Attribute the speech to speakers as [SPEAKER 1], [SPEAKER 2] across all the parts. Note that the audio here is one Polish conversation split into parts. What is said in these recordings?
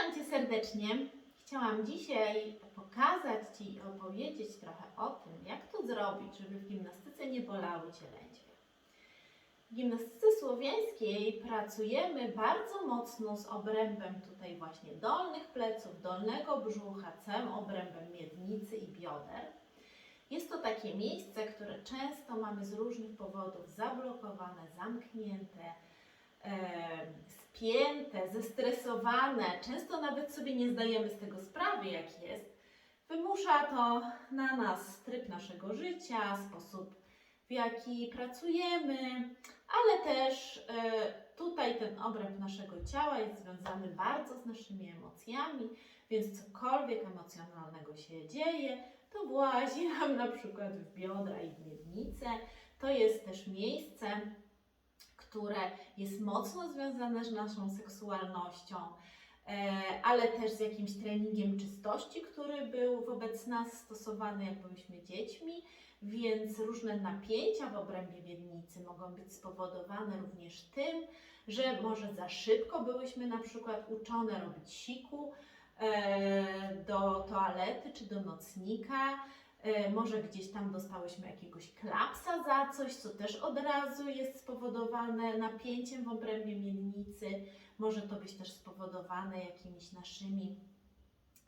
[SPEAKER 1] Witam Cię serdecznie. Chciałam dzisiaj pokazać Ci i opowiedzieć trochę o tym, jak to zrobić, żeby w gimnastyce nie bolały Cię lędźwie. W gimnastyce słowiańskiej pracujemy bardzo mocno z obrębem tutaj właśnie dolnych pleców, dolnego brzucha, całym obrębem miednicy i bioder. Jest to takie miejsce, które często mamy z różnych powodów zablokowane, zamknięte, spięte, zestresowane, często nawet sobie nie zdajemy z tego sprawy, jak jest. Wymusza to na nas tryb naszego życia, sposób w jaki pracujemy, ale też e, tutaj ten obręb naszego ciała jest związany bardzo z naszymi emocjami, więc cokolwiek emocjonalnego się dzieje, to włazi nam na przykład w biodra i w miednicę. To jest też miejsce, które jest mocno związane z naszą seksualnością, e, ale też z jakimś treningiem czystości, który był wobec nas stosowany, jak byliśmy dziećmi, więc różne napięcia w obrębie miednicy mogą być spowodowane również tym, że może za szybko byłyśmy na przykład uczone robić siku e, do toalety czy do nocnika, Może gdzieś tam dostałyśmy jakiegoś klapsa za coś, co też od razu jest spowodowane napięciem w obrębie miednicy. Może to być też spowodowane jakimiś naszymi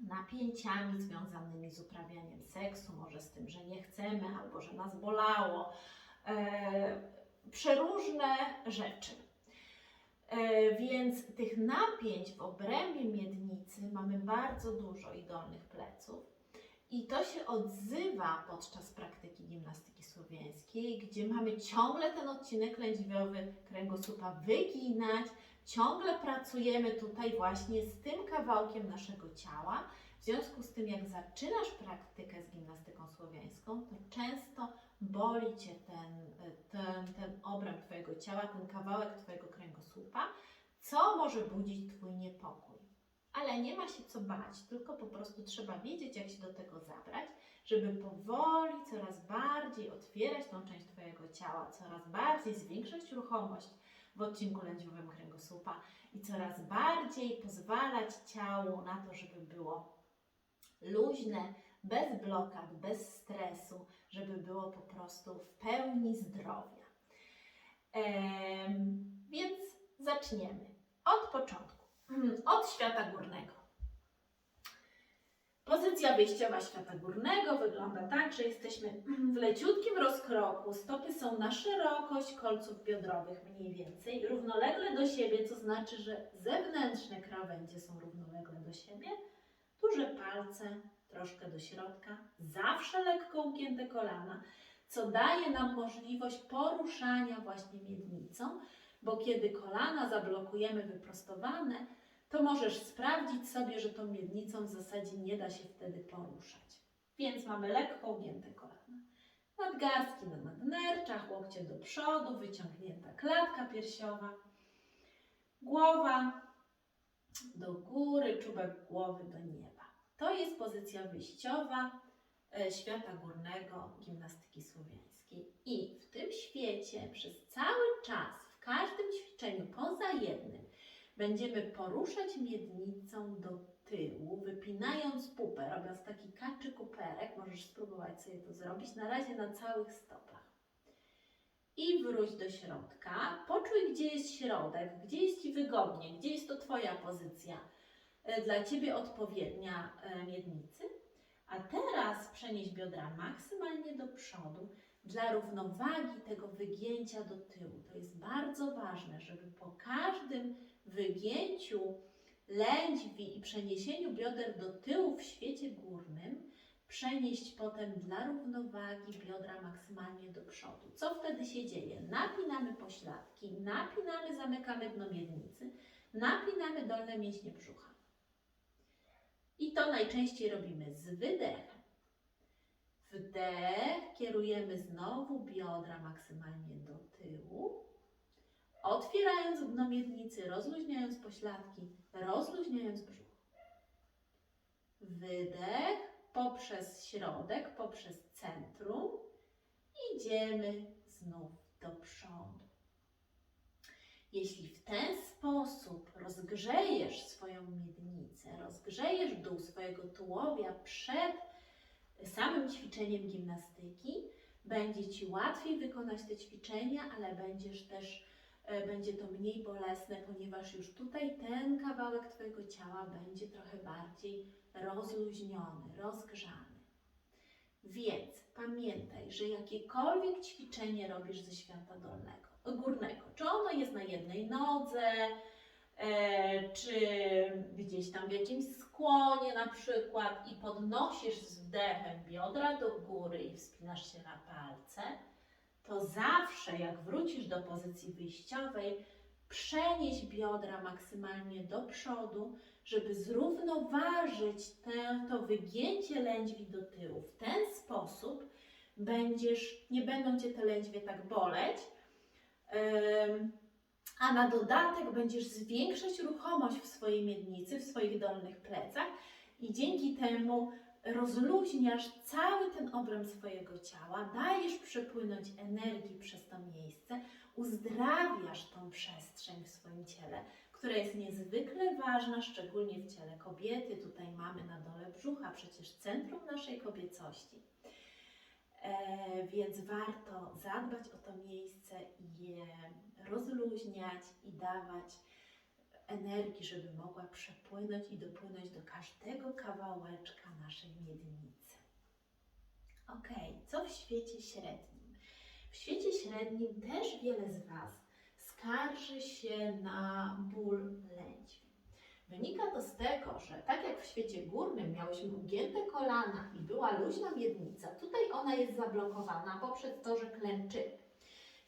[SPEAKER 1] napięciami związanymi z uprawianiem seksu, może z tym, że nie chcemy albo że nas bolało. E, przeróżne rzeczy. E, więc tych napięć w obrębie miednicy mamy bardzo dużo i dolnych pleców. I to się odzywa podczas praktyki gimnastyki słowiańskiej, gdzie mamy ciągle ten odcinek lędźwiowy kręgosłupa wyginać, ciągle pracujemy tutaj właśnie z tym kawałkiem naszego ciała. W związku z tym, jak zaczynasz praktykę z gimnastyką słowiańską, to często boli Cię ten, ten, ten obręb Twojego ciała, ten kawałek Twojego kręgosłupa, co może budzić Twój niepokój ale nie ma się co bać, tylko po prostu trzeba wiedzieć, jak się do tego zabrać, żeby powoli coraz bardziej otwierać tą część Twojego ciała, coraz bardziej zwiększać ruchomość w odcinku lędźwiowym kręgosłupa i coraz bardziej pozwalać ciału na to, żeby było luźne, bez blokad, bez stresu, żeby było po prostu w pełni zdrowia. Ehm, więc zaczniemy od początku. Od świata górnego. Pozycja wyjściowa świata górnego wygląda tak, że jesteśmy w leciutkim rozkroku, stopy są na szerokość kolców biodrowych mniej więcej, równolegle do siebie, co znaczy, że zewnętrzne krawędzie są równolegle do siebie, duże palce troszkę do środka, zawsze lekko ugięte kolana, co daje nam możliwość poruszania właśnie miednicą, bo kiedy kolana zablokujemy wyprostowane, to możesz sprawdzić sobie, że tą miednicą w zasadzie nie da się wtedy poruszać. Więc mamy lekko ugięte kolana. Nadgarstki na nadnerczach, łokcie do przodu, wyciągnięta klatka piersiowa, głowa do góry, czubek głowy do nieba. To jest pozycja wyjściowa e, świata górnego gimnastyki słowiańskiej. I w tym świecie przez cały czas, w każdym ćwiczeniu, poza jednym, będziemy poruszać miednicą do tyłu, wypinając pupę, robiąc taki kaczy kuperek. Możesz spróbować sobie to zrobić, na razie na całych stopach. I wróć do środka. Poczuj, gdzie jest środek, gdzie jest Ci wygodnie, gdzie jest to Twoja pozycja, e, dla Ciebie odpowiednia e, miednicy. A teraz przenieś biodra maksymalnie do przodu dla równowagi tego wygięcia do tyłu. To jest bardzo ważne, żeby po każdym wygięciu lędźwi i przeniesieniu bioder do tyłu w świecie górnym przenieść potem dla równowagi biodra maksymalnie do przodu. Co wtedy się dzieje? Napinamy pośladki, napinamy, zamykamy dno miednicy, napinamy dolne mięśnie brzucha. I to najczęściej robimy z wydechem. Wdech, kierujemy znowu biodra maksymalnie do tyłu. Otwierając dno miednicy, rozluźniając pośladki, rozluźniając brzuch. Wydech poprzez środek, poprzez centrum. Idziemy znów do przodu. Jeśli w ten sposób rozgrzejesz swoją miednicę, rozgrzejesz dół swojego tułowia przed samym ćwiczeniem gimnastyki, będzie Ci łatwiej wykonać te ćwiczenia, ale będziesz też, będzie to mniej bolesne, ponieważ już tutaj ten kawałek Twojego ciała będzie trochę bardziej rozluźniony, rozgrzany. Więc pamiętaj, że jakiekolwiek ćwiczenie robisz ze świata dolnego, górnego, czy ono jest na jednej nodze, e, czy gdzieś tam w jakimś skłonie na przykład i podnosisz z wdechem biodra do góry i wspinasz się na palce, to zawsze jak wrócisz do pozycji wyjściowej, przenieś biodra maksymalnie do przodu, żeby zrównoważyć te, to wygięcie lędźwi do tyłu. W ten sposób będziesz, nie będą Cię te lędźwie tak boleć, a na dodatek będziesz zwiększać ruchomość w swojej miednicy, w swoich dolnych plecach i dzięki temu rozluźniasz cały ten obręb swojego ciała, dajesz przepłynąć energii przez to miejsce, uzdrawiasz tą przestrzeń w swoim ciele, która jest niezwykle ważna, szczególnie w ciele kobiety. Tutaj mamy na dole brzucha przecież centrum naszej kobiecości. E, więc warto zadbać o to miejsce i je rozluźniać i dawać energii, żeby mogła przepłynąć i dopłynąć do każdego kawałeczka naszej miednicy. Ok, co w świecie średnim? W świecie średnim też wiele z Was skarży się na ból lędźwi. Wynika to z tego, że tak jak w świecie górnym miałyśmy ugięte kolana i była luźna miednica, tutaj ona jest zablokowana poprzez to, że klęczymy.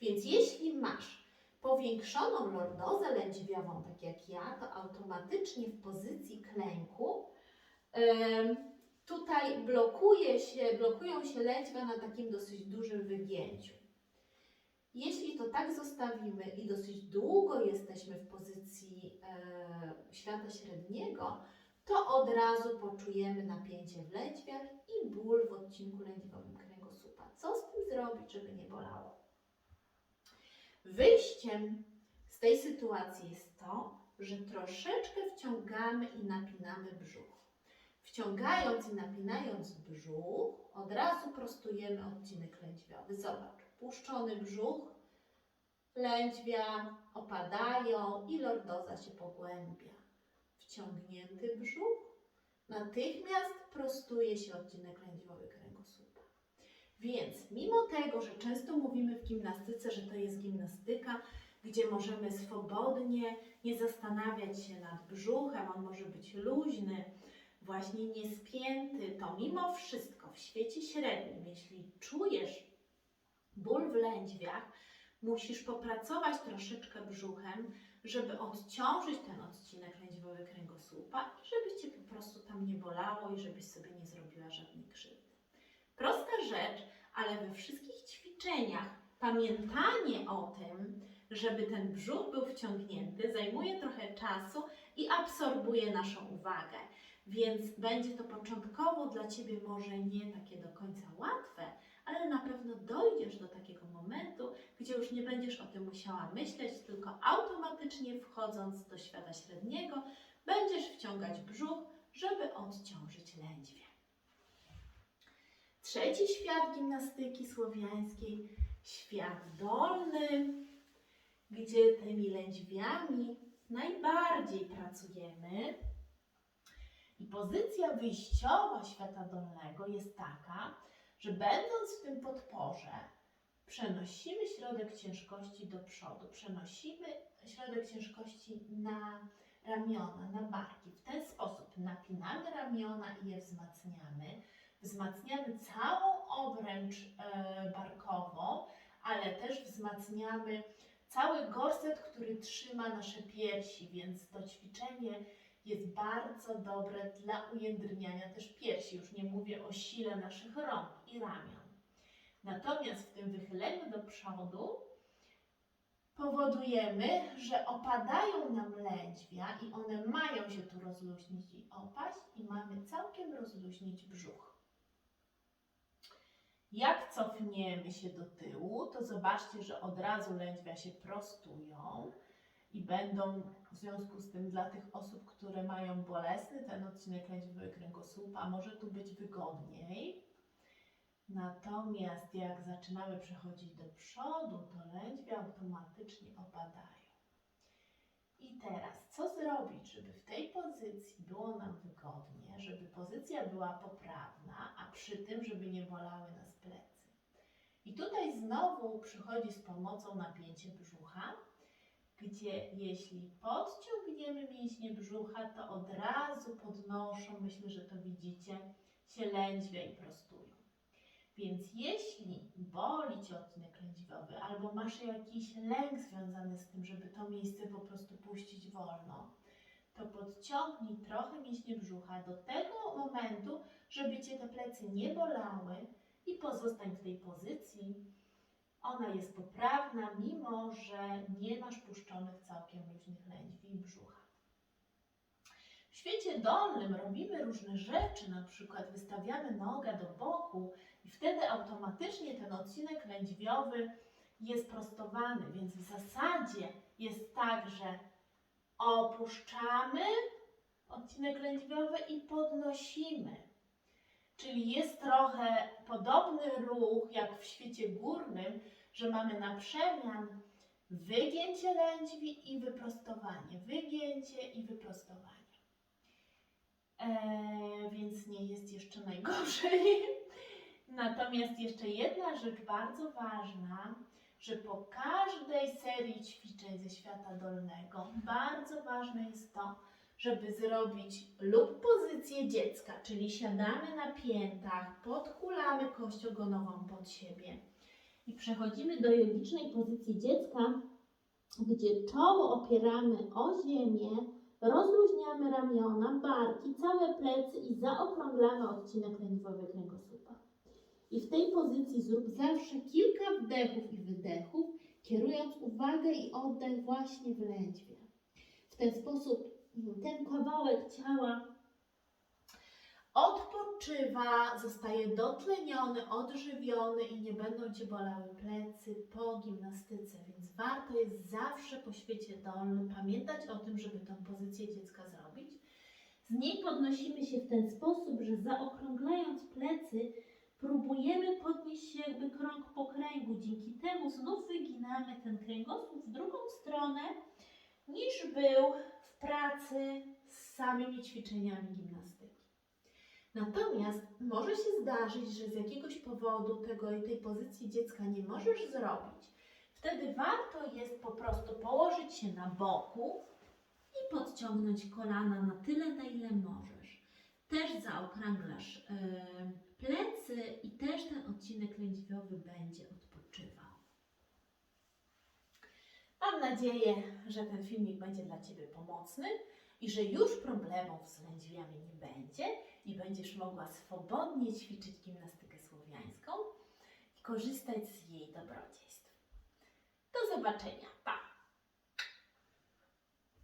[SPEAKER 1] Więc jeśli masz powiększoną lordozę lędźwiową, tak jak ja, to automatycznie w pozycji klęku tutaj blokuje się, blokują się lędźwia na takim dosyć dużym wygięciu. Jeśli to tak zostawimy i dosyć długo jesteśmy w pozycji e, świata średniego, to od razu poczujemy napięcie w lędźwiach i ból w odcinku lędźwiowym kręgosłupa. Co z tym zrobić, żeby nie bolało? Wyjściem z tej sytuacji jest to, że troszeczkę wciągamy i napinamy brzuch. Wciągając i napinając brzuch, od razu prostujemy odcinek lędźwiowy. Zobacz, puszczony brzuch, lędźwia opadają i lordoza się pogłębia. Wciągnięty brzuch, natychmiast prostuje się odcinek lędźwiowy. Więc mimo tego, że często mówimy w gimnastyce, że to jest gimnastyka, gdzie możemy swobodnie nie zastanawiać się nad brzuchem, on może być luźny, właśnie niespięty, to mimo wszystko w świecie średnim, jeśli czujesz ból w lędźwiach, musisz popracować troszeczkę brzuchem, żeby odciążyć ten odcinek lędźwiowy kręgosłupa żeby Cię po prostu tam nie bolało i żebyś sobie nie zrobiła żadnej krzywdy. Prosta rzecz, ale we wszystkich ćwiczeniach pamiętanie o tym, żeby ten brzuch był wciągnięty, zajmuje trochę czasu i absorbuje naszą uwagę. Więc będzie to początkowo dla Ciebie może nie takie do końca łatwe, ale na pewno dojdziesz do takiego momentu, gdzie już nie będziesz o tym musiała myśleć, tylko automatycznie wchodząc do świata średniego, będziesz wciągać brzuch, żeby odciążyć lędźwie. Trzeci świat gimnastyki słowiańskiej, świat dolny, gdzie tymi lędźwiami najbardziej pracujemy. I pozycja wyjściowa świata dolnego jest taka, że będąc w tym podporze, przenosimy środek ciężkości do przodu, przenosimy środek ciężkości na ramiona, na barki. W ten sposób napinamy ramiona i je wzmacniamy. Wzmacniamy całą obręcz e, barkową, ale też wzmacniamy cały gorset, który trzyma nasze piersi, więc to ćwiczenie jest bardzo dobre dla ujędrniania też piersi. Już nie mówię o sile naszych rąk i ramion. Natomiast w tym wychyleniu do przodu powodujemy, że opadają nam lędźwia i one mają się tu rozluźnić i opaść i mamy całkiem rozluźnić brzuch. Jak cofniemy się do tyłu, to zobaczcie, że od razu lędźwia się prostują i będą w związku z tym dla tych osób, które mają bolesny ten odcinek lędźwiowy kręgosłupa, może tu być wygodniej. Natomiast jak zaczynamy przechodzić do przodu, to lędźwie automatycznie opadają. I teraz, co zrobić, żeby w tej pozycji było nam wygodnie, żeby pozycja była poprawna, a przy tym, żeby nie bolały nas plecy? I tutaj znowu przychodzi z pomocą napięcie brzucha, gdzie jeśli podciągniemy mięśnie brzucha, to od razu podnoszą, myślę, że to widzicie, się lędźwia i prostują. Więc jeśli boli Cię odcinek lędźwiowy albo masz jakiś lęk związany z tym, żeby to miejsce po prostu puścić wolno, to podciągnij trochę mięśnie brzucha do tego momentu, żeby Cię te plecy nie bolały i pozostań w tej pozycji. Ona jest poprawna, mimo że nie masz puszczonych całkiem luźnych lędźwi brzucha. W świecie dolnym robimy różne rzeczy, na przykład wystawiamy nogę do boku wtedy automatycznie ten odcinek lędźwiowy jest prostowany, więc w zasadzie jest tak, że opuszczamy odcinek lędźwiowy i podnosimy. Czyli jest trochę podobny ruch jak w świecie górnym, że mamy na przemian wygięcie lędźwi i wyprostowanie, wygięcie i wyprostowanie. Eee, więc nie jest jeszcze najgorzej. Natomiast jeszcze jedna rzecz bardzo ważna, że po każdej serii ćwiczeń ze świata dolnego bardzo ważne jest to, żeby zrobić lub pozycję dziecka, czyli siadamy na piętach, podkulamy kość ogonową pod siebie i przechodzimy do jogicznej pozycji dziecka, gdzie czoło opieramy o ziemię, rozluźniamy ramiona, barki, całe plecy i zaokrąglamy odcinek lędźwiowy kręgosłupa. I w tej pozycji zrób zawsze kilka wdechów i wydechów, kierując uwagę i oddech właśnie w lędźwie. W ten sposób ten kawałek ciała odpoczywa, zostaje dotleniony, odżywiony i nie będą Cię bolały plecy po gimnastyce, więc warto jest zawsze po świecie dolnym pamiętać o tym, żeby tą pozycję dziecka zrobić. Z niej podnosimy się w ten sposób, że zaokrąglając plecy, próbujemy podnieść się jakby krąg po kręgu. Dzięki temu znów wyginamy ten kręgosłup w drugą stronę, niż był w pracy z samymi ćwiczeniami gimnastyki. Natomiast może się zdarzyć, że z jakiegoś powodu tego, tej pozycji dziecka nie możesz zrobić. Wtedy warto jest po prostu położyć się na boku i podciągnąć kolana na tyle, na ile możesz. Też zaokrąglasz e, plecy i też ten odcinek lędźwiowy będzie odpoczywał. Mam nadzieję, że ten filmik będzie dla Ciebie pomocny i że już problemów z lędźwiami nie będzie i będziesz mogła swobodnie ćwiczyć gimnastykę słowiańską i korzystać z jej dobrodziejstw. Do zobaczenia. Pa!